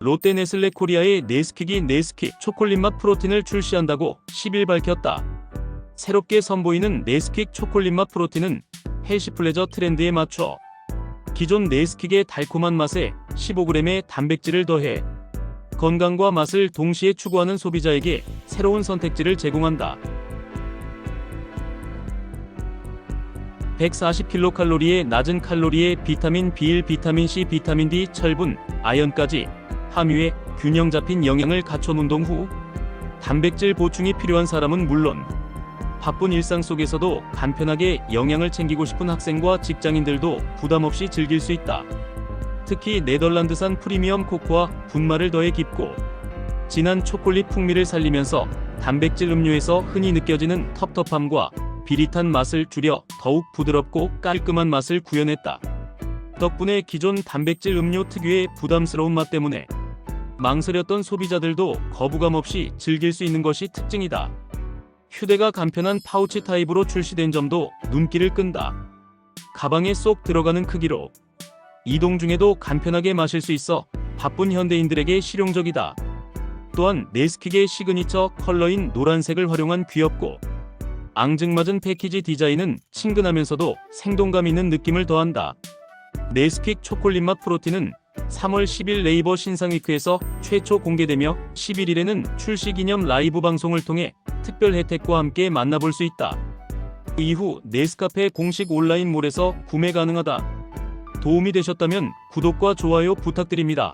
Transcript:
롯데네슬레 코리아의 네스킥이 네스킥 초콜릿 맛 프로틴을 출시한다고 10일 밝혔다. 새롭게 선보이는 네스킥 초콜릿 맛 프로틴은 헬시 플레저 트렌드에 맞춰 기존 네스킥의 달콤한 맛에 15g의 단백질을 더해 건강과 맛을 동시에 추구하는 소비자에게 새로운 선택지를 제공한다. 140kcal의 낮은 칼로리에 비타민 B1, 비타민 C, 비타민 D, 철분, 아연까지 함유해 균형 잡힌 영양을 갖춘 운동 후 단백질 보충이 필요한 사람은 물론 바쁜 일상 속에서도 간편하게 영양을 챙기고 싶은 학생과 직장인들도 부담 없이 즐길 수 있다. 특히 네덜란드산 프리미엄 코코아 분말을 더해 깊고 진한 초콜릿 풍미를 살리면서 단백질 음료에서 흔히 느껴지는 텁텁함과 비릿한 맛을 줄여 더욱 부드럽고 깔끔한 맛을 구현했다. 덕분에 기존 단백질 음료 특유의 부담스러운 맛 때문에 망설였던 소비자들도 거부감 없이 즐길 수 있는 것이 특징이다. 휴대가 간편한 파우치 타입으로 출시된 점도 눈길을 끈다. 가방에 쏙 들어가는 크기로 이동 중에도 간편하게 마실 수 있어 바쁜 현대인들에게 실용적이다. 또한 네스킥의 시그니처 컬러인 노란색을 활용한 귀엽고 앙증맞은 패키지 디자인은 친근하면서도 생동감 있는 느낌을 더한다. 네스킥 초콜릿 맛 프로틴은 3월 10일 네이버 신상위크에서 최초 공개되며 11일에는 출시 기념 라이브 방송을 통해 특별 혜택과 함께 만나볼 수 있다. 이후 네스카페 공식 온라인몰에서 구매 가능하다. 도움이 되셨다면 구독과 좋아요 부탁드립니다.